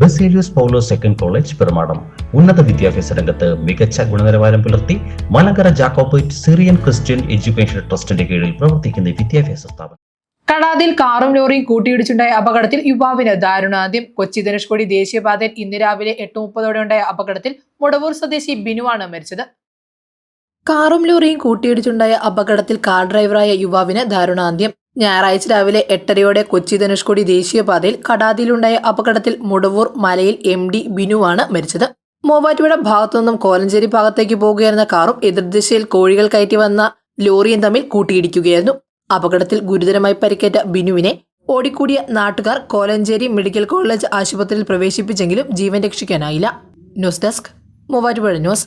Baselios Paulose second college Perumadam ഉന്നത വിദ്യാഭ്യാസ രംഗത്ത് മികച്ച ഗുണനിലവാരം പുലർത്തി Malankara Jacobite Syrian Christian education ട്രസ്റ്റിന്റെ കീഴിൽ പ്രവർത്തിക്കുന്ന ഈ വിദ്യാഭ്യാസ സ്ഥാപനം. കടാതിൽ കാറും ലോറിയും കൂട്ടിയിടിച്ചുണ്ടായ അപകടത്തിൽ യുവാവിന് ദാരുണാന്ത്യം. കൊച്ചി ധനുഷ്കോടി ദേശീയപാതയിൽ ഇന്ന് രാവിലെ എട്ട് മുപ്പതോടെ ഉണ്ടായ അപകടത്തിൽ മുടവൂർ സ്വദേശി ബിനുവാണ് മരിച്ചത്. കാറും ലോറിയും കൂട്ടിയിടിച്ചുണ്ടായ അപകടത്തിൽ കാർ ഡ്രൈവറായ യുവാവിന് ദാരുണാന്ത്യം. ഞായറാഴ്ച രാവിലെ എട്ടരയോടെ കൊച്ചി ധനുഷ്കോടി ദേശീയപാതയിൽ കടാതിയിലുണ്ടായ അപകടത്തിൽ മുടവൂർ മലയിൽ എം ഡി ബിനുവാണ് മരിച്ചത്. മൂവാറ്റുപുഴ ഭാഗത്തുനിന്നും കോലഞ്ചേരി ഭാഗത്തേക്ക് പോകുകയായിരുന്ന കാറും എതിർദിശയിൽ കോഴികൾ കയറ്റി വന്ന ലോറിയും തമ്മിൽ കൂട്ടിയിടിക്കുകയായിരുന്നു. അപകടത്തിൽ ഗുരുതരമായി പരിക്കേറ്റ ബിനുവിനെ ഓടിക്കൂടിയ നാട്ടുകാർ കോലഞ്ചേരി മെഡിക്കൽ കോളേജ് ആശുപത്രിയിൽ പ്രവേശിപ്പിച്ചെങ്കിലും ജീവൻ രക്ഷിക്കാനായില്ല. News desk Muvattupuzha news.